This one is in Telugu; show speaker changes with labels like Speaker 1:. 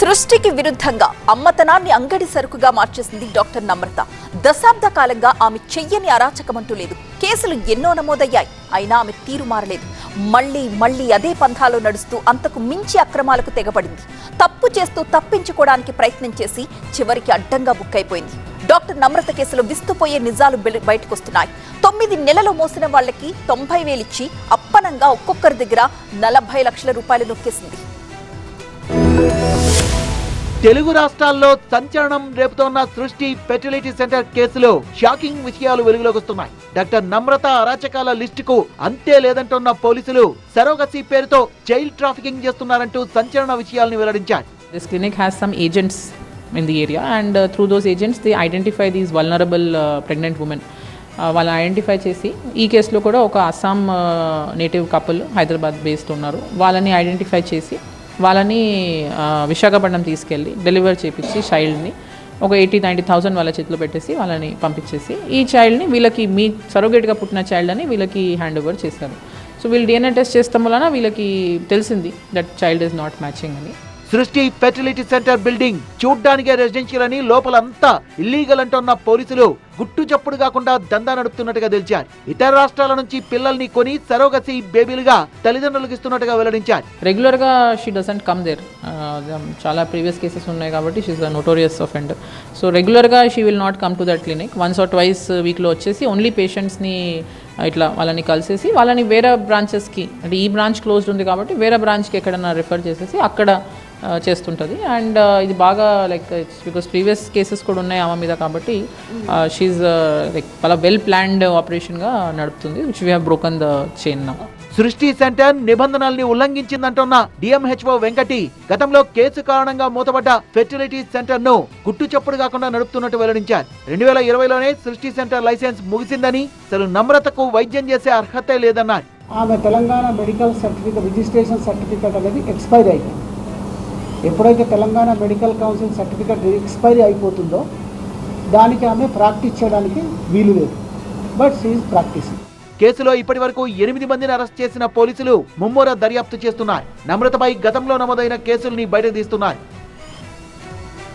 Speaker 1: సృష్టికి విరుద్ధంగా అమ్మతనాన్ని అంగడి సరుకుగా మార్చేసింది డాక్టర్ నమ్రత. దశాబ్ద కాలంగా ఆమె చెయ్యని అరాచకమంటూ లేదు. కేసులు ఎన్నో నమోదయ్యాయి. అయినా ఆమె తీరు మారలేదు. మళ్ళీ మళ్ళీ అదే పంథాలో నడుస్తూ అంతకు మించి అక్రమాలకు తెగబడింది తప్పు చేస్తూ తప్పించుకోవడానికి ప్రయత్నం చేసి చివరికి అడ్డంగా బుక్ అయిపోయింది. డాక్టర్ నమ్రత కేసులో విస్తుపోయే నిజాలు బయటకొస్తున్నాయి. తొమ్మిది నెలలు మోసిన వాళ్ళకి తొంభై వేలిచ్చి అప్పనంగా ఒక్కొక్కరి దగ్గర నలభై లక్షల రూపాయలు నొక్కేసింది.
Speaker 2: తెలుగు రాష్ట్రాల్లో సంచలనం రేపుతోన్న సృష్టి ఫెర్టిలిటీ సెంటర్ కేసులో షాకింగ్ విషయాలు వెలుగులోకి వస్తున్నాయి డాక్టర్ నమ్రత అరాచకాల లిస్టుకు అంతే లేదంటున్న పోలీసులు సరోగసి పేరుతో చైల్డ్ ట్రాఫికింగ్ చేస్తున్నారంటూ సంచలన విషయాలను వెల్లడించారు.
Speaker 3: This clinic has some agents in the area, and uh, through those agents, they identify these vulnerable uh, pregnant women. Uh, వాళ్ళు ఐడెంటిఫై చేసి ఈ కేసులో కూడా ఒక Assam native couple Hyderabad based ఉన్నారు. వాళ్ళని ఐడెంటిఫై చేసి వాళ్ళని విశాఖపట్నం తీసుకెళ్ళి డెలివర్ చేపించి చైల్డ్ని ఒక ఎయిటీ నైంటీ థౌసండ్ వాళ్ళ చేతిలో పెట్టేసి వాళ్ళని పంపించేసి ఈ చైల్డ్ని వీళ్ళకి మీ సరోగేట్గా పుట్టిన చైల్డ్ అని వీళ్ళకి హ్యాండ్ ఓవర్ చేశారు. సో వీళ్ళు డిఎన్ఏ టెస్ట్ చేస్తాం వలన వీళ్ళకి తెలిసింది that child is not matching అని.
Speaker 2: సృష్టి ఫెర్టిలిటీ సెంటర్ బిల్డింగ్ చూడ్డానికే రెసిడెన్షియల్ అని లోపలంతా ఇల్లీగల్ అంటున్న పోలీసులు గుట్టు చప్పుడు కాకుండా దందా నడుపుతున్నట్టుగా తెలిచారు. ఇతర రాష్ట్రాల నుంచి పిల్లల్ని కొని సరోగసి బేబీలుగా తల్లిదండ్రులకు ఇస్తున్నట్టుగా వెల్లడించారు.
Speaker 3: రెగ్యులర్గా షీ డజంట్ కమ్ దేర్ చాలా ప్రీవియస్ కేసెస్ ఉన్నాయి కాబట్టి she a notorious offender so రెగ్యులర్గా she will not come to that clinic once or twice వీక్లో వచ్చేసి ఓన్లీ పేషెంట్స్ని ఇట్లా వాళ్ళని కలిసేసి వాళ్ళని వేరే బ్రాంచెస్కి అంటే ఈ బ్రాంచ్ క్లోజ్డ్ ఉంది కాబట్టి వేరే బ్రాంచ్కి ఎక్కడన్నా రిఫర్ చేసేసి అక్కడ చేస్తుంటుంది. అండ్ ఇది బాగా లైక్ బికాస్ ప్రీవియస్ కేసెస్ కూడా ఉన్నాయి ఆమె మీద కాబట్టి షీఈ్ లైక్ చాలా వెల్ ప్లాన్డ్ ఆపరేషన్గా నడుపుతుంది which we have broken the chain now
Speaker 2: Srishti centre నిబంధనల్ని ఉల్లంఘించిందంటున్న డిఎంహెచ్ఓ వెంకటి గతంలో కేసు కారణంగా మూతపడ్డ ఫెర్టిలిటీ సెంటర్ను గుట్టు చప్పుడు కాకుండా నడుపుతున్నట్టు వెల్లడించారు. రెండు వేల ఇరవైలోనే సృష్టి సెంటర్ లైసెన్స్ ముగిసిందని అసలు నమ్రతకు వైద్యం చేసే అర్హతే లేదన్నారు.
Speaker 4: ఆమె Telangana medical certificate registration certificate అనేది ఎక్స్పైరీ అయిపోయింది. ఎప్పుడైతే Telangana medical council certificate expiry అయిపోతుందో దానికి ఆమె ప్రాక్టీస్ చేయడానికి వీలు లేదు. బట్ షీఈ్ ప్రాక్టీసింగ్
Speaker 2: కేసులో ఇప్పటి వరకు ఎనిమిది మందిని అరెస్ట్ చేసిన పోలీసులు ముమ్మూర దర్యాప్తు చేస్తున్నారు నమ్రతపై గతంలో నమోదైన కేసుల్ని బయటకు తీస్తున్నారు